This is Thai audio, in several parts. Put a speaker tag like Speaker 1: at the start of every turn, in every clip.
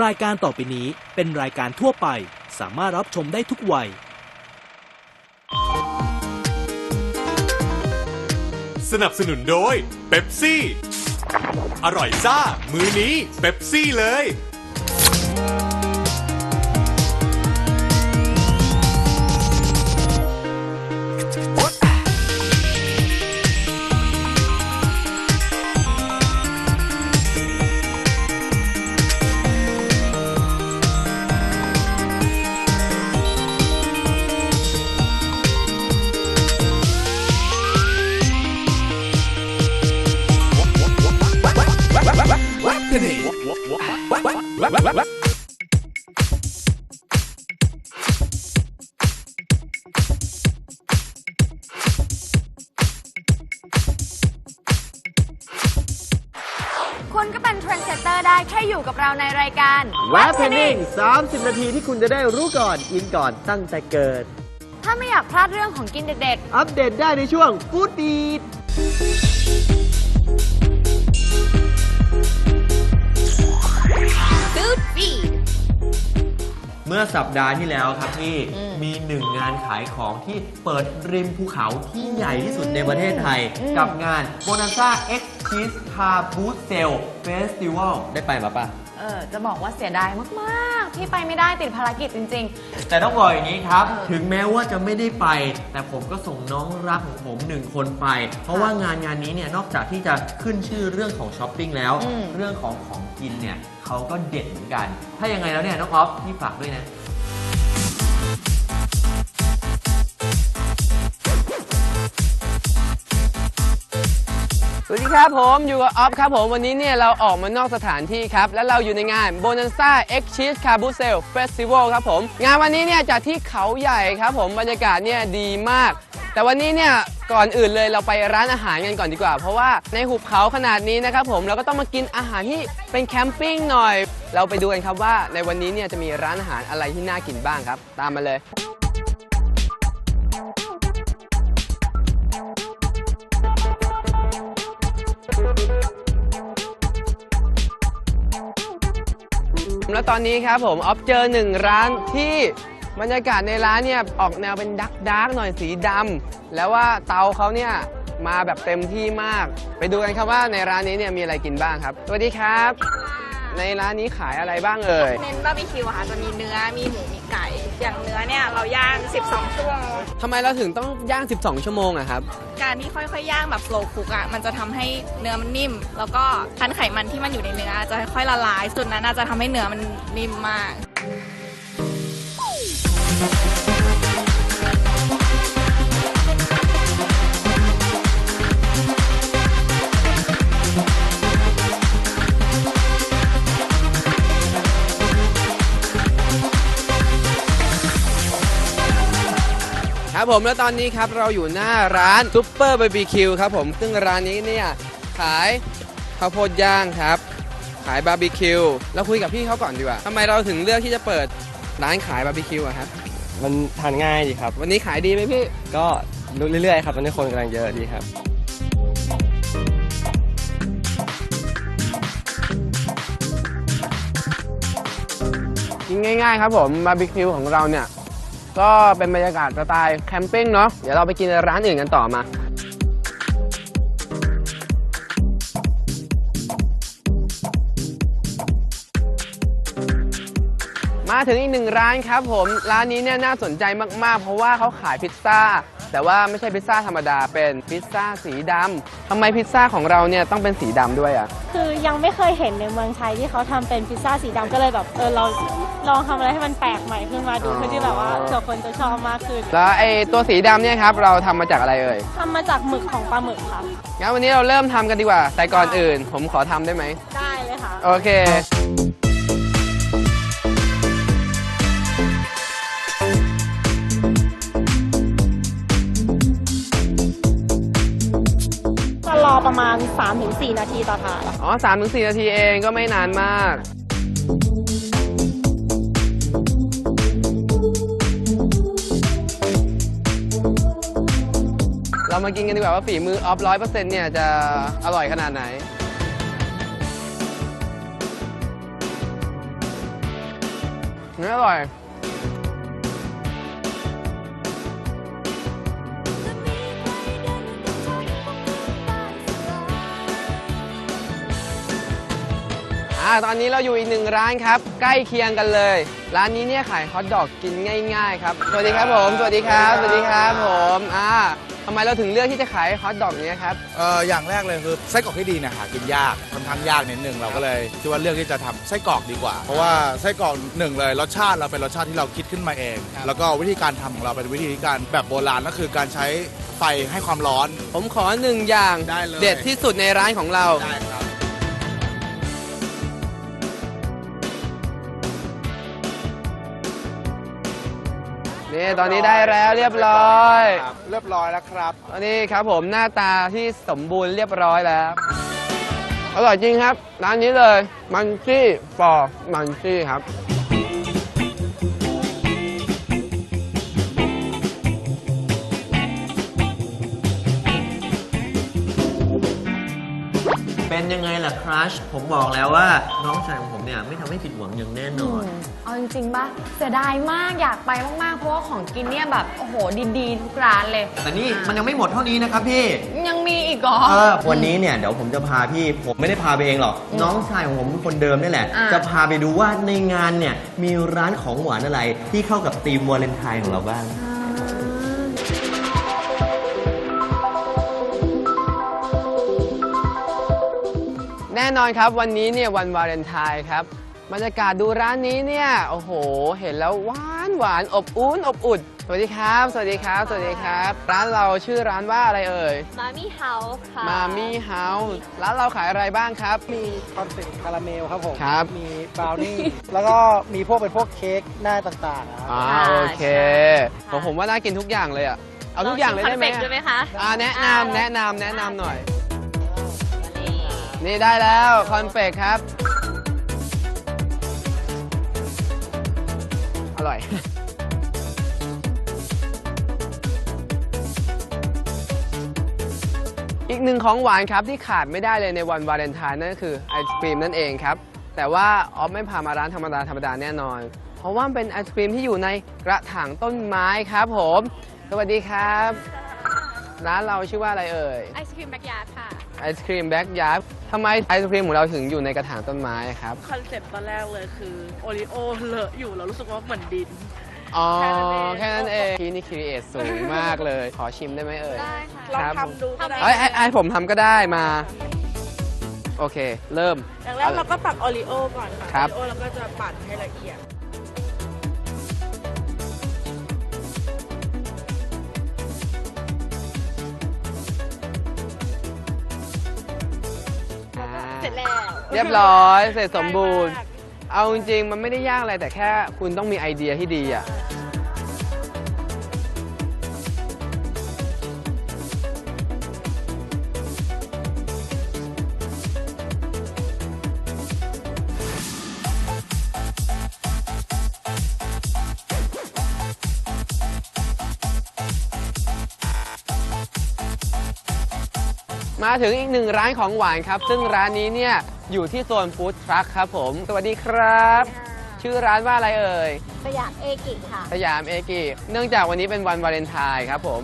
Speaker 1: รายการต่อไปนี้เป็นรายการทั่วไป สามารถรับชมได้ทุกวัย
Speaker 2: สนับสนุนโดยเบปซี่ อร่อยซ่า มือนี้เบปซี่เลย
Speaker 3: อร์ได้แค่อยู่กับเราในรายการ
Speaker 4: แวบเพนนิ่ง30 นาทีที่คุณจะได้รู้ก่อนอินก่อนตั้งแต่เกิด
Speaker 3: ถ้าไม่อยากพลาดเรื่องของกินเด็ด
Speaker 4: อัปเดตได้ในช่วงฟู้ดดีด
Speaker 3: ๆ Food Feed
Speaker 4: เมื่อสัปดาห์ที่แล้วครับพี่มีหนึ่งงานขายของที่เปิดริมภูเขาที่ใหญ่ที่สุดในประเทศไทย กับงาน Bonanza X Cheese Car Boot Sale Festival ได้ไปมาปะ
Speaker 3: เออจะบอกว่าเสียดายมากๆที่ไปไม่ได้ติดภารกิจจริง
Speaker 4: แต่ต้องบอกอย่างนี้ครับ ถึงแม้ว่าจะไม่ได้ไป แต่ผมก็ส่งน้องรักของผมหนึ่งคนไป เพราะว่างานงานนี้เนี่ยนอกจากที่จะขึ้นชื่อเรื่องของช้อปปิ้งแล้ว
Speaker 3: อืม
Speaker 4: เรื่องของของกินเนี่ยเขาก็เด็ดเหมือนกัน ถ้ายังไงแล้วเนี่ยน้องออฟพี่ฝากด้วยนะ
Speaker 5: วัสดีครับผมอยู่กับออฟครับผมวันนี้เนี่ยเราออกมานอกสถานที่ครับ และเราอยู่ในงาน Bonanza X Cheese Car b o o t Sale Festival ครับผม งานวันนี้เนี่ยจัดที่เขาใหญ่ครับผมบรรยากาศเนี่ยดีมาก แต่วันนี้เนี่ยก่อนอื่นเลยเราไปร้านอาหารกันก่อนดีกว่า เพราะว่าในหุบเขาขนาดนี้นะครับผมเราก็ต้องมากินอาหารที่เป็นแคมปิ้งหน่อย เราไปดูกันครับว่าในวันนี้เนี่ยจะมีร้านอาหารอะไรที่น่ากินบ้างครับ ตามมาเลย แล้วตอนนี้ครับผมออฟเจอหนึ่งร้านที่บรรยากาศในร้านเนี่ยออกแนวเป็นดักดักหน่อยสีดำแล้วว่าเตาเขาเนี่ยมาแบบเต็มที่มาก ไปดูกันครับว่าในร้านนี้เนี่ยมีอะไรกินบ้างครับสวัสดีครับ ในร้านนี้ขายอะไรบ้างเอ่ย
Speaker 6: เน้นบาร์บีคิวอะค่ะจะมีเนื้อ มีหมู มีไก่ อย่างเนื้อเนี่ยเราย่าง 12 ชั่วโมง
Speaker 5: ทำไมเราถึงต้องย่าง 12 ชั่วโมงอะครับ
Speaker 6: การที่ค่อยๆย่างแบบ slow cook อะมันจะทำให้เนื้อมันนิ่ม แล้วก็ชั้นไขมันที่มันอยู่ในเนื้อจะค่อยๆละลายส่วนนั้นอาจจะทำให้เนื้อมันนิ่มมาก
Speaker 5: ครับผมแล้วตอนนี้ครับเราอยู่หน้าร้านซุปเปอร์บาร์บีคิวครับผมซึ่งร้านนี้เนี่ยขายข้าวโพดย่างครับ ขายบาร์บีคิวเราคุยกับพี่เขาก่อนดีกว่าทำไมเราถึงเลือกที่จะเปิดร้านขายบาร์บีคิวอะครับ
Speaker 7: มันทานง่ายดีครับ
Speaker 5: วันนี้ขายดีไหมพี่
Speaker 7: ก็เรื่อยๆครับตอนนี้คนกำลังเยอะดีครับ
Speaker 5: กินง่าย ๆ ครับผมบาร์บีคิวของเราเนี่ย ก็เป็นบรรยากาศสไตล์แคมปิ้งเนาะเดี๋ยวเราไปกินร้านอื่นกันต่อมา มาถึงอีกหนึ่งร้านครับผม ร้านนี้เนี่ยน่าสนใจมากๆ เพราะว่าเขาขายพิซซ่า แต่ว่าไม่ใช่พิซซ่าธรรมดาเป็นพิซซ่าสีดำทำไมพิซซ่าของเราเนี่ยต้องเป็นสีดำด้วยอะ
Speaker 8: คือยังไม่เคยเห็นในเมืองไทยที่เขาทำเป็นพิซซ่าสีดำก็เลยแบบเออเราลองทำอะไรให้มันแปลกใหม่ขึ้นมาดู
Speaker 5: อ๋อ
Speaker 8: เพื่อที่แบบว่าเผื่อคนจะชอบมากขึ้น
Speaker 5: แล้วไอ้ตัวสีดำเนี่ยครับเราทำมาจากอะไรเอ่ย
Speaker 8: ทำมาจากหมึกของปลาหมึกค่ะ
Speaker 5: งั้นวันนี้เราเริ่มทำกันดีกว่า แต่ก่อนอื่น ผมขอทำได้ไหม
Speaker 8: ได้เลยค่ะ
Speaker 5: โอเค
Speaker 8: ประมาณ 3-4 นาทีต่อถาดอะ
Speaker 5: อ๋อสามถึงสี่นาทีเองก็ไม่นานมาก เรามากินกันดีกว่าว่าฝีมือออฟร้อยเปอร์เซ็นต์เนี่ยจะอร่อยขนาดไหน เนื้ออร่อย อ่าตอนนี้เราอยู่อีกหนึ่งร้านครับ ใกล้เคียงกันเลย ร้านนี้เนี่ยขายฮอทดอกกินง่ายๆครับสวัสดีครับผมสวัสดีครับสวัสดีครับผมอ่าทำไมเราถึงเลือกที่จะขายฮอทดอกเนี้ยครับ
Speaker 9: เอออย่างแรกเลยคือไส้กรอกที่ดีเนี่ยหากินยากค่อนข้างยากนิดนึงเราก็เลยคิดว่าเลือกที่จะทำไส้กรอกดีกว่า เพราะว่าไส้กรอกหนึ่งเลยรสชาติเราเป็นรสชาติที่เราคิดขึ้นมาเองแล้วก็วิธีการทำของเราเป็นวิธีการแบบโบราณก็คือการใช้ไฟให้ความร้อน
Speaker 5: ผมขอหนึ่งอย่าง
Speaker 9: ได้เลย
Speaker 5: เด็ดที่สุดในร้านของเรา
Speaker 9: ได้ครับ
Speaker 5: นี่ตอนนี้ได้แล้วเรียบร้อย
Speaker 9: ครับเรียบร้อยแล้วครับ
Speaker 5: อันนี้ครับผมหน้าตาที่สมบูรณ์เรียบร้อยแล้ว อร่อยจริงครับ ร้านนี้เลย มันซี่ฟอร์มันซี่ครับ
Speaker 4: ยังไงล่ะครัชผมบอกแล้วว่าน้องชายของผมเนี่ยไม่ทำให้ผิดหวังอย่างแน่นอน
Speaker 3: เอาจริงๆป่ะเสียดายมากอยากไปมากๆ เพราะว่าของกินเนี่ยแบบโอ้โหดีๆทุกร้านเลย
Speaker 4: แต่นี่มันยังไม่หมดเท่านี้นะครับพี่
Speaker 3: ยังมีอีกเหรอ
Speaker 4: เออวันนี้เนี่ยเดี๋ยวผมจะพาพี่ผมไม่ได้พาไปเองหรอก น้องชายของผมคนเดิมนี่แหละ
Speaker 3: อ่า
Speaker 4: จะพาไปดูว่าในงานเนี่ยมีร้านของหวานอะไรที่เข้ากับธีมวาเลนไทน์ของเราบ้าง
Speaker 5: แน่นอนครับวันนี้เนี่ยวันวาเลนไทน์ครับบรรยากาศดูร้านนี้เนี่ยโอ้โห เห็นแล้วหวานหวานอบอุ่นอบอุ่นสวัสดีครับ สวัสดีครับ สวัสดีครับ ร้านเราชื่อร้านว่าอะไรเอ่ย
Speaker 8: มามี่เฮาส์ค่ะ
Speaker 5: มามี่เฮาส์ร้านเราขายอะไรบ้างครับ
Speaker 7: มีคอนเฟกคาราเมลครับผม
Speaker 5: ครับ
Speaker 7: มีบราวนี่ แล้วก็มีพวกเป็นพวกเค้กหน้าต่างๆนะครับ
Speaker 5: อ่า
Speaker 3: ค่ะ
Speaker 5: โอเค
Speaker 3: ใช่
Speaker 5: ผมผมว่าน่ากินทุกอย่างเลยอะเอาทุกอย่างเลยได้ไหม
Speaker 3: ลงชิคอนเฟกต์ด้วยไหมคะ
Speaker 5: อ่าแนะนำแนะนำแนะนำหน่อย นี่ได้แล้วคอนเฟกครับ อร่อย อีกหนึ่งของหวานครับที่ขาดไม่ได้เลยในวันวาเลนไทน์นั่นก็คือไอศครีมนั่นเองครับ แต่ว่าออฟไม่พามาร้านธรรมดาธรรมดาแน่นอน เพราะว่าเป็นไอศครีมที่อยู่ในกระถางต้นไม้ครับผม สวัสดีครับ ร้านเราชื่อว่าอะไรเอ่ย
Speaker 6: ไอศครีมแบ็กยาร์ด
Speaker 5: ไอศครีมแบ็กยาร์ดทำไมไอศครีมของเราถึงอยู่ในกระถางต้นไม้ครับ
Speaker 10: คอนเซ็ปต์ตอนแรกเลยคือโอริโอเลอะอยู่แล้วรู้สึกว่าเหมือนดิน
Speaker 5: อ๋อ
Speaker 10: แค่
Speaker 5: แค่
Speaker 10: นั้
Speaker 5: นั้น
Speaker 10: น
Speaker 5: เอ
Speaker 10: เองง
Speaker 5: พี่นี่ครีเอทสูงมากเลย ขอชิมได้ไหมเอ่ย
Speaker 6: ได้ค่ะ
Speaker 10: ลอง
Speaker 5: ครับ
Speaker 10: ทำดูก็ได้
Speaker 5: เอ้ยให้ให้ผมทำก็ได้มา โอเค เริ่ม
Speaker 10: อย่างแรกเราก็ตักโอริโอก่อนค่ะ
Speaker 5: ครับ
Speaker 10: โอริโอเราก็จะปั่นให้ละเอียด เสร็จแล้ว
Speaker 5: เรียบร้อย เสร็จสมบูรณ์
Speaker 10: ง่ายมาก
Speaker 5: เอาจริงๆ มันไม่ได้ยากอะไรแต่แค่คุณต้องมีไอเดียที่ดีอะ มาถึงอีกหนึ่งร้านของหวานครับ ซึ่งร้านนี้เนี่ยอยู่ที่โซนฟู้ดทรัคครับผม สวัสดีครับ ชื่อร้านว่าอะไรเอ่ย
Speaker 8: สยามเอกิค่ะ
Speaker 5: สยามเอกิ เนื่องจากวันนี้เป็นวันวาเลนไทน์ครับผม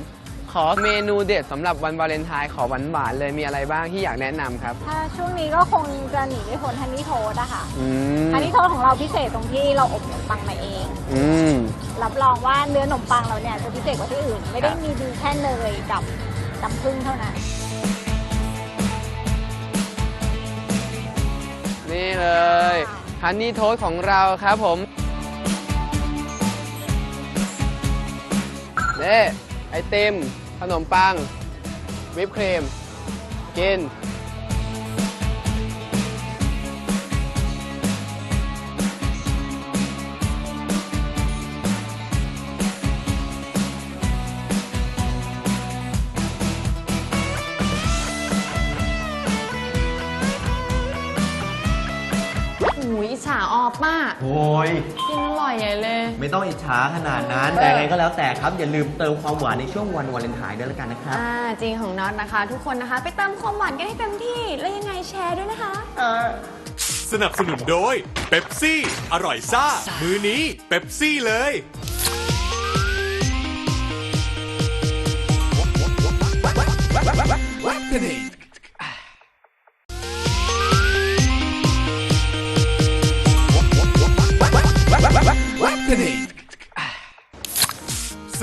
Speaker 5: ขอเมนูเด็ดสำหรับวันวาเลนไทน์ขอหวานๆเลยมีอะไรบ้างที่อยากแนะนำครับ
Speaker 8: ถ้าช่วงนี้ก็คงจะหนีไม่พ้นฮันนี่โทสอะค่ะ
Speaker 5: อืม
Speaker 8: ฮันนี่โทสของเราพิเศษตรงที่เราอบขนมปังมาเอง
Speaker 5: อืม
Speaker 8: รับรองว่าเนื้อขนมปังเราเนี่ยจะพิเศษกว่าที่อื่น ไม่ได้
Speaker 5: ครับ
Speaker 8: มีดีแค่เนยกับน้ำผึ้งเท่านั้น
Speaker 5: นี่เลยฮันนี่โทสของเราครับผมเน่ไอติม ขนมปัง วิปครีม กิน
Speaker 3: หูยอิจฉาออกมาก
Speaker 4: โอ้ย
Speaker 3: กินอร่อยใหญ่เลย
Speaker 4: ไม่ต้องอิจฉาขนาดนั้น แต่ไงก็แล้วแต่ครับ อย่าลืมเติมความหวานในช่วงวันวาเลนไทน์ด้วยแล้วกันนะครับ
Speaker 3: อ่าจริงของน็อตนะคะ ทุกคนนะคะ ไปเติมความหวานกันให้เต็มที่ แล้วยังไงแชร์ด้วยนะคะ
Speaker 2: สนับสนุนโดยเบปซี่ อร่อยซ่า มือนี้เบปซี่เลย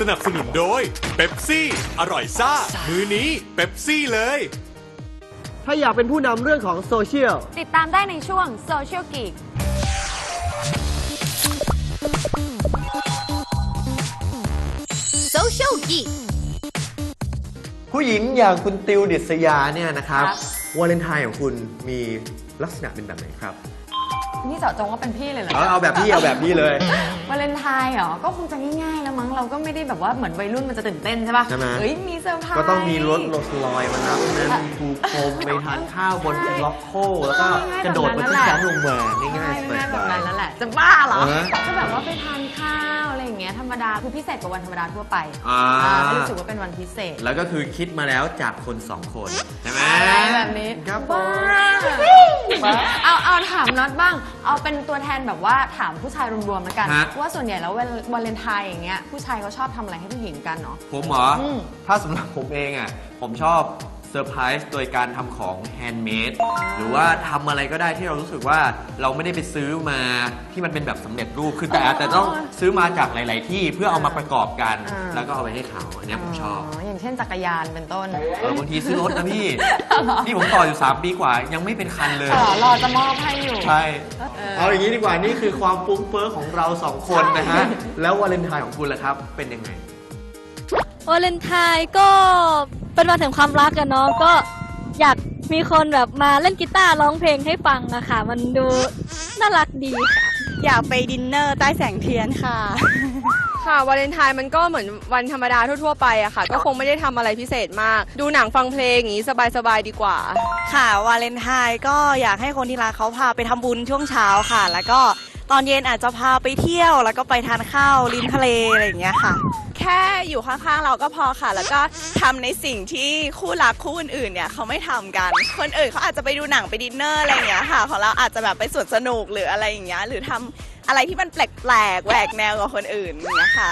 Speaker 2: สนับสนุนโดยเบปซี่ อร่อยซ่า มือนี้เบปซี่เลย
Speaker 5: ถ้าอยากเป็นผู้นำเรื่องของโซเชียล
Speaker 3: ติดตามได้ในช่วง Social Geek
Speaker 6: Social Geek
Speaker 4: ผู้หญิงอย่างคุณติวดิษยาเนี่ยนะครับ
Speaker 3: ครับ
Speaker 4: วาเลนไทน์ของคุณมีลักษณะเป็นแบบไหนครับ
Speaker 3: นี่เจาะจงว่าเป็นพี่เลยเหรอ
Speaker 4: เอาเอาแบบพี่เอาแบบพี่เลย
Speaker 3: วาเลนไทน์เหรอ ก็คงจะง่ายๆแล้วมั้ง เราก็ไม่ได้แบบว่าเหมือนวัยรุ่นมันจะตื่นเต้นใช่ป่ะ
Speaker 4: ใช่ไหม
Speaker 3: เอ้ย มีเซอร์ไพรส์
Speaker 4: ก็ต้องมีรถโรลส์รอยซ์มารับนั้นถูกโคมไปทานข้าวบนล็อกโคแล้วก็กระโดดมาที่แคมป์ลงมาง่ายๆส
Speaker 3: ง่ายๆแบบ
Speaker 4: บา
Speaker 3: นั้
Speaker 4: ย
Speaker 3: นแล้วแหละ จะบ้าเหรอ
Speaker 4: เออ
Speaker 3: ก็แบบว่าไปทานข้าว อะไรอย่างเงี้ยธรรมดาคือพิเศษกว่าวันธรรมดาทั่วไป
Speaker 4: อ่า
Speaker 3: อ่าก็รู้สึกว่าเป็นวันพิเศษ
Speaker 4: แล้วก็คือคิดมาแล้วจากคนสองคนใช่ไหม
Speaker 3: อะไรแบบนี้
Speaker 4: ครับผ
Speaker 3: บ้าม เอาเอาถามน็อตบ้าง เอาเป็นตัวแทนแบบว่าถามผู้ชายรวมๆแล้วกัน
Speaker 4: ฮะ
Speaker 3: ว่าส่วนใหญ่แล้ววันวาเลนไทน์อย่างเงี้ยผู้ชายเขาชอบทำอะไรให้ผู้หญิงกันเนาะ
Speaker 4: ผมเหรออ
Speaker 3: ม
Speaker 4: ถ้าสำหรับผมเองอะผมชอบ เซอร์ไพรส์โดยการทำของแฮนด์เมดหรือว่าทำอะไรก็ได้ที่เรารู้สึกว่าเราไม่ได้ไปซื้อมาที่มันเป็นแบบสำเร็จรูปคือแต่แต่ต้องซื้อมาจากหลาย ๆ ที่เพื่อเอามาประกอบกัน
Speaker 3: อ่า
Speaker 4: แล้วก็เอาไปให้เขาอันเนี้ยผมชอบ
Speaker 3: อย่างเช่นจักรยานเป็นต้น
Speaker 4: เออบางทีซื้อรถนะพี่ นี่ผมต่ออยู่3ปีกว่ายังไม่เป็นคันเลย
Speaker 3: อ๋อรอจะมอบให้อยู่
Speaker 4: ใช่
Speaker 3: เออ
Speaker 4: เอาอย่างนี้ดีกว่านี่คือความฟุ้งเฟ้อของเราสองคนนะฮะแล้ววาเลนไทน์ของคุณล่ะครับเป็นยังไง
Speaker 8: วาเลนไทน์ก็ เป็นวันแห่งความรักกันเนาะก็อยากมีคนแบบมาเล่นกีตาร์ร้องเพลงให้ฟังอะค่ะ มันดูน่ารักดีค่ะ อยากไปดินเนอร์ใต้แสงเทียนค่ะ
Speaker 10: ค่ะวาเลนไทน์มันก็เหมือนวันธรรมดาทั่วๆไปอะค่ะ ก็คงไม่ได้ทำอะไรพิเศษมาก ดูหนังฟังเพลงอย่างนี้สบายๆดีกว่า
Speaker 8: ค่ะวาเลนไทน์ก็อยากให้คนที่รักเขาพาไปทำบุญช่วงเช้าค่ะ แล้วก็ตอนเย็นอาจจะพาไปเที่ยวแล้วก็ไปทานข้าวริมทะเลอะไรอย่างเงี้ยค่ะ
Speaker 6: แค่อยู่ข้างๆเราก็พอค่ะ แล้วก็ทำในสิ่งที่คู่รักคู่อื่นๆเนี่ยเขาไม่ทำกัน คนอื่นเขาอาจจะไปดูหนังไปดินเนอร์อะไรอย่างเงี้ยค่ะ ของเราอาจจะแบบไปสวนสนุกหรืออะไรอย่างเงี้ยหรือทำอะไรที่มันแปลกๆแหวกแนวกว่าคนอื่นอย่างเงี้ยค่ะ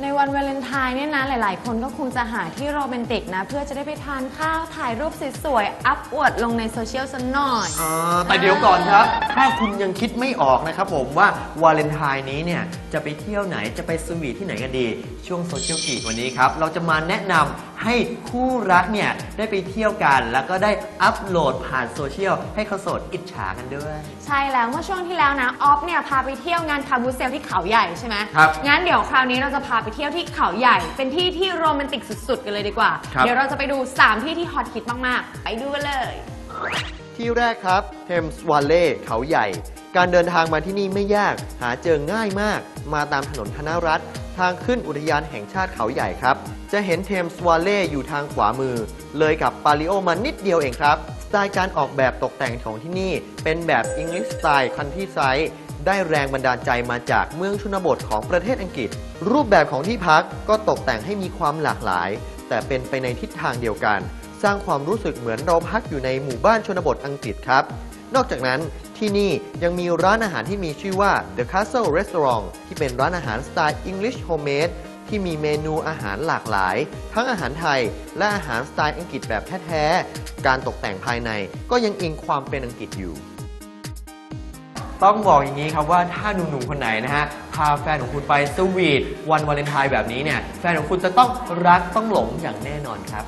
Speaker 3: ในวันวาเลนไทน์เนี่ยนะ หลาย ๆ คนก็คงจะหาที่โรแมนติกนะ เพื่อจะได้ไปทานข้าว ถ่ายรูปสวยๆ อัพอวดลงในโซเชียลสักหน่อย
Speaker 4: อ่าแต่เดี๋ยวก่อนครับ ถ้าคุณยังคิดไม่ออกนะครับผมว่าวาเลนไทน์นี้เนี่ยจะไปเที่ยวไหนจะไปสวีทที่ไหนกันดี ช่วงโซเชียลกีวันนี้ครับ เราจะมาแนะนำให้คู่รักเนี่ยได้ไปเที่ยวกัน แล้วก็ได้อัปโหลดผ่านโซเชียลให้เขาโสดอิจฉากันด้วย
Speaker 3: ใช่แล้วเมื่อช่วงที่แล้วนะ ออฟเนี่ยพาไปเที่ยวงานคาบูเซลที่เขาใหญ่ใช่ไหม
Speaker 4: ครับ
Speaker 3: งั้นเดี๋ยวคราวนี้เราจะพาไปเที่ยวที่เขาใหญ่ เป็นที่ที่โรแมนติกสุดๆ กันเลยดีกว่า
Speaker 4: ครับ
Speaker 3: เดี๋ยวเราจะไปดู 3 ที่ที่ฮอตฮิตมากๆ ไปดูกันเลย
Speaker 4: ที่แรกครับเทมส์ว l ลเล่เขาใหญ่ การเดินทางมาที่นี่ไม่ยาก หาเจอง่ายมาก มาตามถนนธนรัฐ ทางขึ้นอุทยานแห่งชาติเขาใหญ่ครับ จะเห็นเทมส์ว l ลเล่อยู่ทางขวามือ เลยกับปาริโอมานิดเดียวเองครับ สไตล์การออกแบบตกแต่งของที่นี่ เป็นแบบ English Style Country Side ได้แรงบันดาลใจมาจากเมืองชนบทของประเทศอังกฤษ รูปแบบของที่พักก็ตกแต่งให้มีความหลากหลาย แต่เป็นไปในทิศทางเดียวกัน สร้างความรู้สึกเหมือนเราพักอยู่ในหมู่บ้านชนบทอังกฤษครับ นอกจากนั้นที่นี่ยังมีร้านอาหารที่มีชื่อว่า The Castle Restaurant ที่เป็นร้านอาหารสไตล์ English Homemade ที่มีเมนูอาหารหลากหลาย ทั้งอาหารไทยและอาหารสไตล์อังกฤษแบบแท้ๆ การตกแต่งภายในก็ยังอิงความเป็นอังกฤษอยู่ ต้องบอกอย่างนี้ครับว่าถ้าหนุ่มๆคนไหนนะฮะพาแฟนของคุณไปสวีทวันวาเลนไทน์แบบนี้เนี่ยแฟนของคุณจะต้องรักต้องหลงอย่างแน่นอนครับ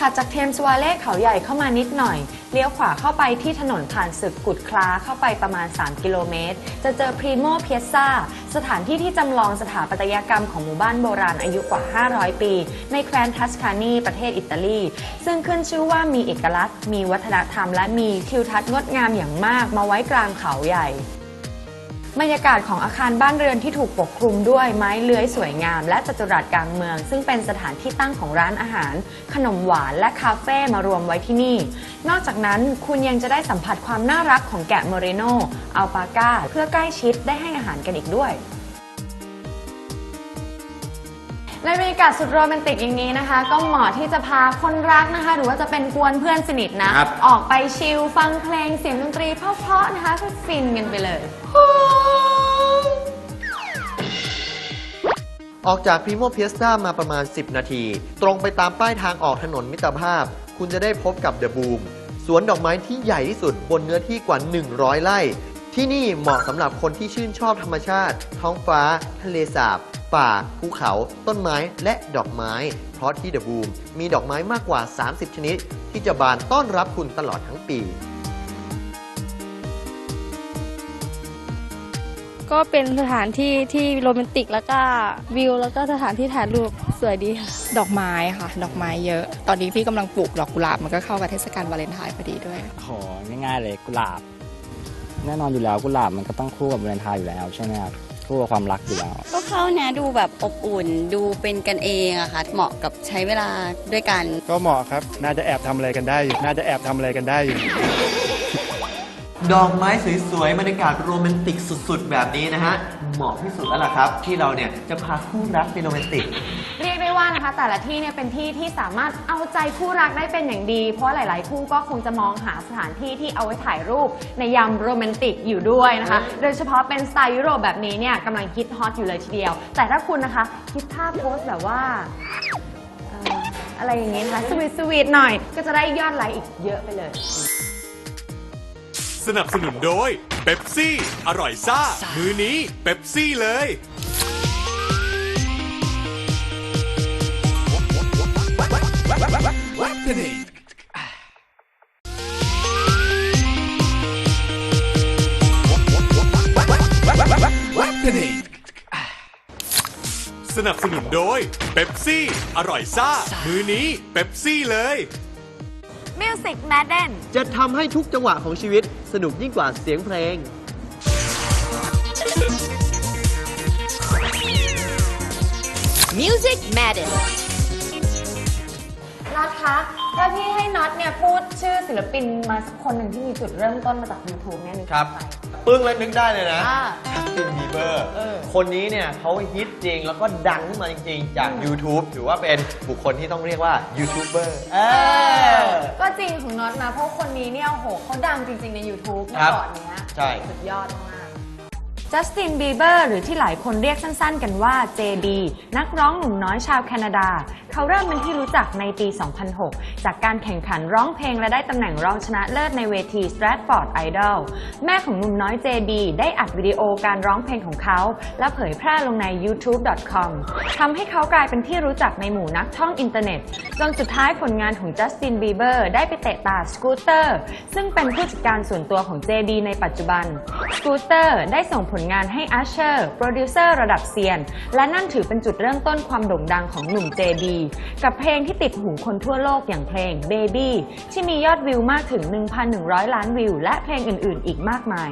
Speaker 3: ถัดจากเทมส์วาเล่เขาใหญ่เข้ามานิดหน่อย เลี้ยวขวาเข้าไปที่ถนนผ่านศึกกุดคล้าเข้าไปประมาณ 3 กิโลเมตร จะเจอพรีโมเพียซาสถานที่ที่จำลองสถาปัตยกรรมของหมู่บ้านโบราณอายุกว่า 500 ปี ในแคว้นทัสคานีประเทศอิตาลี ซึ่งขึ้นชื่อว่ามีเอกลักษณ์ มีวัฒนธรรมและมีทิวทัศน์งดงามอย่างมากมาไว้กลางเขาใหญ่ บรรยากาศของอาคารบ้านเรือนที่ถูกปกคลุมด้วยไม้เลื้อยสวยงาม และจัตุรัสกลางเมือง ซึ่งเป็นสถานที่ตั้งของร้านอาหาร ขนมหวานและคาเฟ่มารวมไว้ที่นี่ นอกจากนั้นคุณยังจะได้สัมผัสความน่ารักของแกะเมอเรโนอัลปาก้า เพื่อใกล้ชิดได้ให้อาหารกันอีกด้วยในบรรยากาศสุดโรแมนติกอย่างนี้นะคะ ก็เหมาะที่จะพาคนรักนะคะ หรือว่าจะเป็นกวนเพื่อนสนิทนะ
Speaker 4: ครับ
Speaker 3: ออกไปชิลฟังเพลงเสียงดนตรีเพราะๆนะคะก็ฟินกันไปเลย
Speaker 4: ออกจากพรีโมเพียสตามาประมาณ 10 นาที ตรงไปตามป้ายทางออกถนนมิตรภาพ คุณจะได้พบกับเดอะบูมสวนดอกไม้ที่ใหญ่ที่สุดบนเนื้อที่กว่า 100 ไร่ ที่นี่เหมาะสำหรับคนที่ชื่นชอบธรรมชาติ ท้องฟ้า ทะเลสาบ ป่า ภูเขา ต้นไม้และดอกไม้ เพราะที่เดอะบูมมีดอกไม้มากกว่า 30 ชนิด ที่จะบานต้อนรับคุณตลอดทั้งปี
Speaker 8: ก็เป็นสถานที่ที่โรแมนติกแล้วก็วิวแล้วก็สถานที่ถ่ายรูปสวยดีค่ะ
Speaker 11: ดอกไม้ค่ะ ดอกไม้เยอะ ตอนนี้พี่กำลังปลูกดอกกุหลาบมันก็เข้ากับเทศกาลวาเลนไทน์พอดีด้วย
Speaker 12: โหง่ายๆเลยกุหลาบ แน่นอนอยู่แล้วกุหลาบมันก็ต้องคู่กับวาเลนไทน์อยู่แล้วใช่ไหมครับคู่กับความรักอยู่แล้ว
Speaker 13: ก็เข้าเนี่ยดูแบบอบอุ่นดูเป็นกันเองอะค่ะเหมาะกับใช้เวลาด้วยกัน
Speaker 7: ก็เหมาะครับ น่าจะแอบทำอะไรกันได้อยู่ น่าจะแอบทำอะไรกันได้อยู่
Speaker 4: ดอกไม้สวยๆบรรยากาศโรแมนติกสุดๆ แบบนี้นะฮะ เหมาะที่สุดแล้วล่ะครับ ที่เราเนี่ยจะพาคู่รักไปโรแมนติก
Speaker 3: เรียกได้ว่านะคะ แต่ละที่เนี่ยเป็นที่ที่สามารถเอาใจคู่รักได้เป็นอย่างดี เพราะหลายๆ คู่ก็คงจะมองหาสถานที่ที่เอาไว้ถ่ายรูปในยามโรแมนติกอยู่ด้วยนะคะ โดยเฉพาะเป็นสไตล์ยุโรปแบบนี้เนี่ยกำลังฮิตฮอตอยู่เลยทีเดียว แต่ถ้าคุณนะคะคิดภาพโพสต์แบบว่าเอ่ออะไรอย่างนี้ยนะคะสวีทสวีทหน่อย ก็จะได้ยอดไลค์อีกเยอะไปเลย
Speaker 2: สนับสนุนโดยเบปซี่ อร่อยซ่า มือนี้เบปซี่เลย สนับสนุนโดยเบปซี่ อร่อยซ่า มือนี้เบปซี่เลย
Speaker 3: Music Madden
Speaker 4: จะทำให้ทุกจังหวะของชีวิตสนุกยิ่งกว่าเสียงเพลง
Speaker 3: Music Madden น็อตคะ ถ้าพี่ให้น็อตเนี่ยพูดชื่อศิลปินมาสักคนหนึ่งที่มีจุดเริ่มต้นมาจาก YouTube เนี่ยนึก
Speaker 4: ครับ
Speaker 3: ใปึ้
Speaker 4: งแล้วนึกได้เลยนะ
Speaker 3: อ่า
Speaker 4: จัสตินบีเบอร์
Speaker 3: เออ
Speaker 4: คนนี้เนี่ยเขาฮิตจริงแล้วก็ดังขึ้นมาจริง ๆ จาก YouTube ถือว่าเป็นบุคคลที่ต้องเรียกว่ายูทูบเบอร์เออ
Speaker 3: ก็จริงของน็อตนะ เพราะคนนี้เนี่ยโอ้โหเขาดังจริง ๆ ใน YouTube เมื่
Speaker 4: ครั
Speaker 3: อบก่อนเนี้ย
Speaker 4: ใช่
Speaker 3: สุดยอดมาก จัสตินบีเบอร์หรือที่หลายคนเรียกสั้นๆ กันว่า JB นักร้องหนุ่มน้อยชาวแคนาดา เขาเริ่มเป็นที่รู้จักในปี 2006 จากการแข่งขันร้องเพลงและได้ตำแหน่งรองชนะเลิศในเวที Stratford Idol แม่ของหนุ่มน้อย JB ได้อัดวิดีโอการร้องเพลงของเขา และเผยแพร่ลงใน youtube.com ทำให้เขากลายเป็นที่รู้จักในหมู่นักท่องอินเทอร์เน็ต จนสุดท้ายผลงานของจัสตินบีเบอร์ได้ไปเตะตาสกูเตอร์ซึ่งเป็นผู้จัดการส่วนตัวของ JB ในปัจจุบันสกูเตอร์ได้ส่งผลงานให้อัชเชอร์โปรดิวเซอร์ระดับเซียน และนั่นถือเป็นจุดเริ่มต้นความโด่งดังของหนุ่มเจดีกับเพลงที่ติดหูคนทั่วโลกอย่างเพลง Baby ที่มียอดวิวมากถึง 1,100 ล้านวิว และเพลงอื่น ๆ อีกมากมาย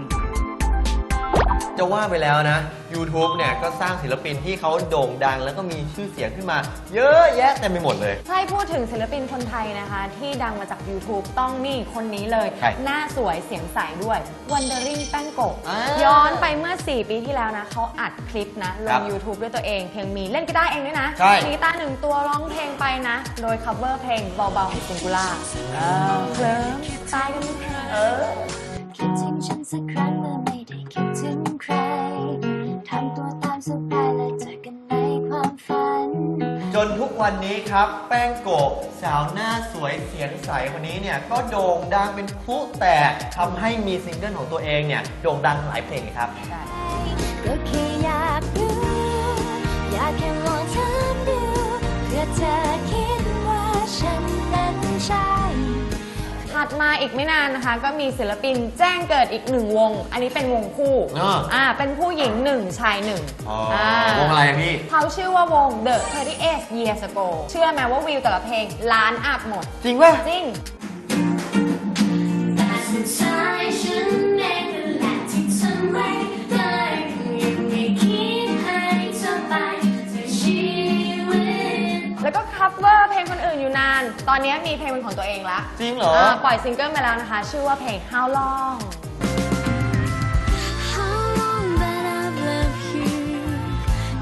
Speaker 4: จะว่าไปแล้วนะ YouTube เนี่ยก็สร้างศิลปินที่เขาโด่งดัง แล้วก็มีชื่อเสียงขึ้นมา เยอะแยะเต็มไปหมดเลย
Speaker 3: ใช่พูดถึงศิลปินคนไทยนะคะ ที่ดังมาจาก YouTube ต้องนี่คนนี้เลย
Speaker 4: ใคร
Speaker 3: หน้าสวยเสียงใสด้วย Wondering แป้งโกะ
Speaker 4: อ่า
Speaker 3: ย้อนไปเมื่อ 4 ปีที่แล้วนะเขาอัดคลิปนะ ล
Speaker 4: ครั
Speaker 3: ง
Speaker 4: บ
Speaker 3: YouTube ด้วยตัวเอง เพลงมีเล่นกีตาร์เองด้วยนะ
Speaker 4: ใช่
Speaker 3: มีกีตาร์หนึ่งตัวร้องเพลงไปนะ โดย cover เพลงเบาๆของซิงคูล่าเคลิ้มตายกันไม่แพ้เออ
Speaker 14: คิดถึงฉันสักครั้งเมื่อไม่ วันนี้ค
Speaker 4: รับ แป้งโกะสาวหน้าสวยเสียงใสคนนี้เนี่ย ก็โด่งดังเป็นพลุแตกทำให้มีซิงเกิลของตัวเองเนี่ย โด่งดังหลายเพลงเลยครับ
Speaker 14: ก็แค่อยากรู้อยากแค่ลองถามดูเพื่อเธอคิดว่าฉันนั้นใช่
Speaker 3: ถัดมาอีกไม่นานนะคะ ก็มีศิลปินแจ้งเกิดอีกหนึ่งวง อันนี้เป็นวงคู่
Speaker 4: อ่า
Speaker 3: อ่าเป็นผู้หญิงหนึ่งชายหนึ่ง
Speaker 4: อ๋ออาวงอะไรอะพี่
Speaker 3: เขาชื่อว่าวง The 38 Years Ago เชื่อไหมว่าวิวแต่ละเพลงล้านอัพหมด
Speaker 4: จริงป่ะ
Speaker 3: จริง
Speaker 14: แต่สุดท้ายฉัน อนนี้มีเพ
Speaker 3: ลงเป็นของตัวเองแล้ว
Speaker 4: จริงเหรอา
Speaker 3: ปล่อยซิงเกิลไปแล้วนะคะ ชื่อว่าเพลง How Long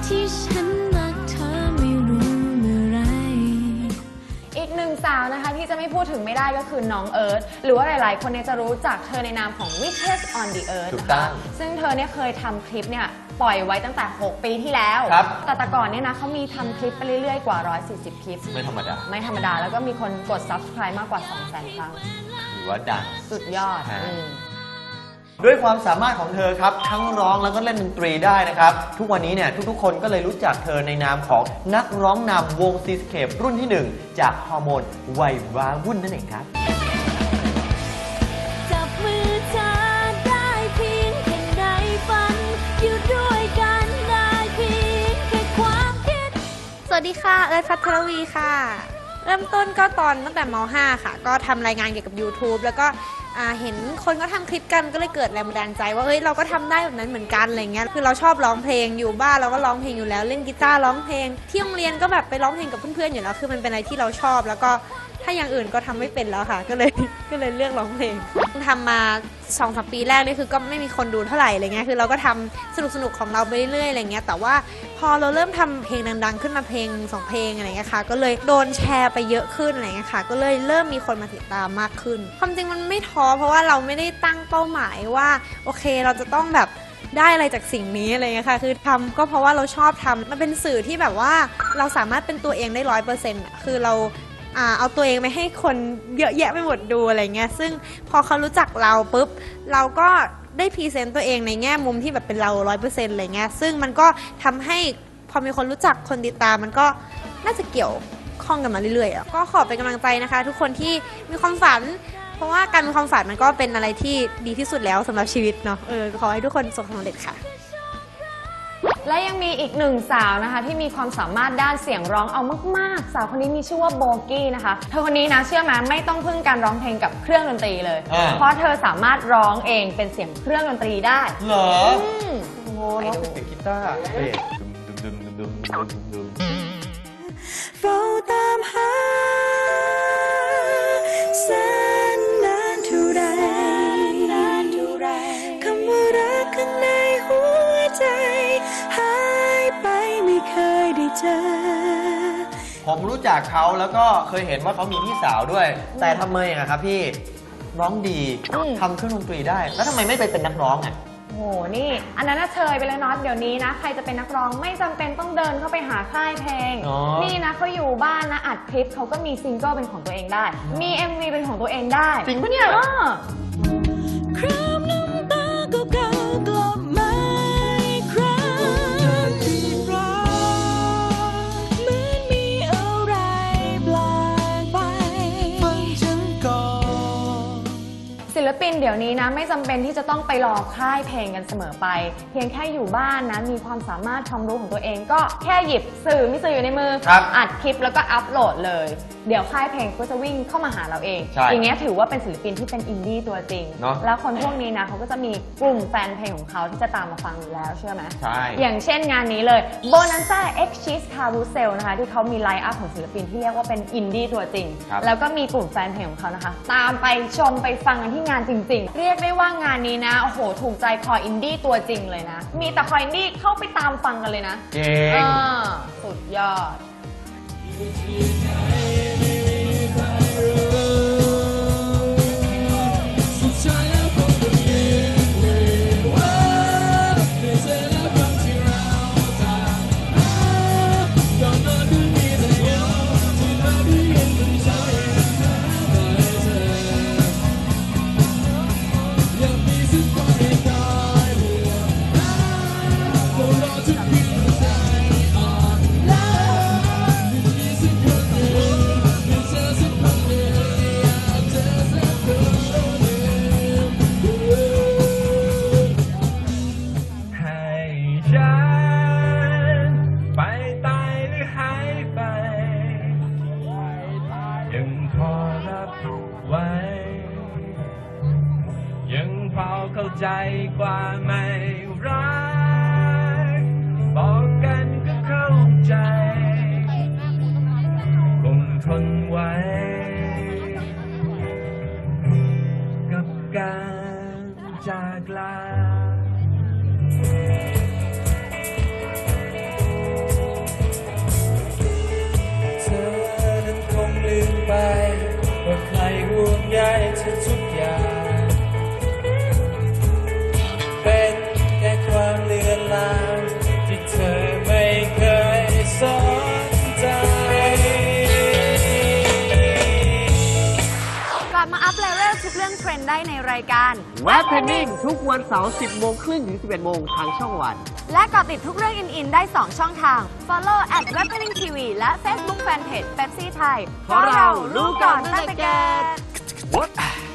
Speaker 14: ที่ฉันรักเธอไม่รู้เมื่อไหร
Speaker 3: อีกหนึ่งสาวนะคะที่จะไม่พูดถึงไม่ได้ก็คือน้องเอิร์ธหรือว่าหลายๆ คนเนี่ยจะรู้จักเธอในนามของ Witches on the Earth
Speaker 4: ถูกต้อง
Speaker 3: ซึ่งเธอเนี่ยเคยทำคลิปเนี่ย ปล่อยไว้ตั้งแต่ 6 ปีที่แล้ว
Speaker 4: ครับ
Speaker 3: แต่แต่ก่อนเนี่ยนะเขามีทำคลิปไปเรื่อยๆ กว่า 140 คลิป
Speaker 4: ไม่ธรรมดา
Speaker 3: ไม่ธรรมดาแล้วก็มีคนกด subscribe มากกว่า 200,000 ครั้ง
Speaker 4: ถือว่าดัง
Speaker 3: สุดยอด
Speaker 4: ฮะ
Speaker 3: อืม
Speaker 4: ด้วยความสามารถของเธอครับ ทั้งร้องแล้วก็เล่นดนตรีได้นะครับ ทุกวันนี้เนี่ยทุกๆ คนก็เลยรู้จักเธอในนามของนักร้องนำวงซีสเคปรุ่นที่1จากฮอร์โมนวัยวาวุ่นนั่นเองครับ
Speaker 14: วั
Speaker 15: สดีค่ะ เอิร์ธพัทรวีค่ะ เริ่มต้นก็ตอนตั้งแต่ม .5 ค่ะ ก็ทำรายงานเกี่ยวกับ YouTube แล้วก็เห็นคนก็ทำคลิปกันก็เลยเกิดแรงบันดาลใจ ว่าเฮ้ยเราก็ทำได้แบบนั้นเหมือนกันอะไรเงี้ยคือเราชอบร้องเพลงอยู่บ้านเราก็ร้องเพลงอยู่แล้ว เล่นกีตาร์ร้องเพลง ที่โรงเรียนก็แบบไปร้องเพลงกับเพื่อนๆอยู่แล้วคือมันเป็นอะไรที่เราชอบ แล้วก็ถ้าอย่างอื่นก็ทำไม่เป็นแล้วค่ะ ก็เลยก็เลยเลือกร้องเพลงทำมาสองสามปีแรกนี่คือก็ไม่มีคนดูเท่าไหร่อะไรเงี้ยคือเราก็ทำสนุกสนุกๆของเราไปเรื่อยๆอะไรเงี้ยแต่ว่า พอเราเริ่มทำเพลงดัง ๆ ขึ้นมาเพลงสองเพลงอะไรเงี้ยค่ะก็เลยโดนแชร์ไปเยอะขึ้นอะไรเงี้ยค่ะก็เลยเริ่มมีคนมาติดตามมากขึ้น ความจริงมันไม่ท้อเพราะว่าเราไม่ได้ตั้งเป้าหมายว่าโอเคเราจะต้องแบบได้อะไรจากสิ่งนี้อะไรเงี้ยค่ะคือทำก็เพราะว่าเราชอบทำมันเป็นสื่อที่แบบว่าเราสามารถเป็นตัวเองได้ร้อยเปอร์เซ็นต์คือเราอ่าเอาตัวเองไปให้คนเยอะแยะไปหมดดูอะไรเงี้ยซึ่งพอเขารู้จักเราปุ๊บเราก็ ได้พรีเซนต์ตัวเองในแง่มุมที่แบบเป็นเราร้อยเปอร์เซ็นต์อะไรเงี้ยซึ่งมันก็ทำให้พอมีคนรู้จักคนติดตามมันก็น่าจะเกี่ยวข้องกันมาเรื่อยๆอะก็ขอเป็นกำลังใจนะคะ ทุกคนที่มีความฝัน เพราะว่าการมีความฝันมันก็เป็นอะไรที่ดีที่สุดแล้วสำหรับชีวิตเนาะเออขอให้ทุกคนประสบความสำเร็จค่ะ
Speaker 3: และยังมีอีกหนึ่งสาวนะคะ ที่มีความสามารถด้านเสียงร้องเอามาก ๆ สาวคนนี้มีชื่อว่าโบกี้นะคะ เธอคนนี้นะเชื่อไหมไม่ต้องพึ่งการร้องเพลงกับเครื่องดนตรีเลย
Speaker 4: อ่า
Speaker 3: เพราะเธอสามารถร้องเองเป็นเสียงเครื่องดนตรีได้
Speaker 4: เหรอ
Speaker 3: ม
Speaker 4: โอ้โหร้องเป็นเสียงกีตาร์เบสดุมดุมดุมดุมดุมดุมดุม
Speaker 14: เฝ้าตามหา
Speaker 4: ผมรู้จักเขาแล้วก็เคยเห็นว่าเขามีพี่สาวด้วย แต่ทำไมอะครับพี่ร้องดีทำเครื่องดนตรีได้ แล้วทำไมไม่ไปเป็นนักร้องอะ
Speaker 3: โอ้โห นี่ อันนั้นน่ะเชยไปเลยเนาะ เดี๋ยวนี้นะ ใครจะเป็นนักร้องไม่จำเป็นต้องเดินเข้าไปหาค่ายเพลง
Speaker 4: อ๋อ
Speaker 3: นี่นะเขาอยู่บ้านนะอัดคลิปเขาก็มีซิงเกิลเป็นของตัวเองได้ มี MV เป็นของตัวเองได้
Speaker 4: จริงปะเนี่ย
Speaker 3: ออ
Speaker 14: ครามน้ เดี๋
Speaker 3: ยวนี้นะไม่จำเป็นที่จะต้องไปรอค่ายเพลงกันเสมอไป เพียงแค่อยู่บ้านนะมีความสามารถความรู้ของตัวเองก็แค่หยิบสื่อมีสื่ออยู่ในมือ
Speaker 4: ครับ
Speaker 3: อัดคลิปแล้วก็อัพโหลดเลย เดี๋ยวค่ายเพลงก็จะวิ่งเข้ามาหาเราเอง
Speaker 4: ใช่
Speaker 3: อย่างเงี้ยถือว่าเป็นศิลปินที่เป็นอินดี้ตัวจริง
Speaker 4: เนอะ
Speaker 3: แล้วคนพวกนี้นะเขาก็จะมีกลุ่มแฟนเพลงของเขาที่จะตามมาฟังอยู่แล้วเชื่อไหม
Speaker 4: ใช่
Speaker 3: อย่างเช่นงานนี้เลย Bonanza X Cheese Carousel นะคะที่เขามีไลฟ์อัพของศิลปินที่เรียกว่าเป็นอินดี้ตัวจริง
Speaker 4: ครับ
Speaker 3: แล้วก็มีกลุ่มแฟนเพลงของเขานะคะ ตามไปชมไปฟังกันที่งานจริงๆ เรียกได้ว่างานนี้นะ โอ้โห ถูกใจคออินดี้ตัวจริงเลยนะ มีแต่คออินดี้เข้าไปตามฟังกันเลยนะ
Speaker 4: เก่ง
Speaker 3: อ่าสุดยอด
Speaker 16: ยังพอรับไว้ ยังพอเข้าใจกว่าไม่รัก
Speaker 3: ในรายการ
Speaker 4: w e b p e n i n g ทุกวันเสาร์ 10 โมงครึ่งถึง 11 โมงทางช่องวัน
Speaker 3: และเกาะติดทุกเรื่องอิน ๆ ได้ 2 ช่องทาง Follow at w e b p e n i n g TV และ Facebook Fanpage Pepsi Thai
Speaker 4: เพราะเรารู้ก่อนตั้งแต่
Speaker 3: เกต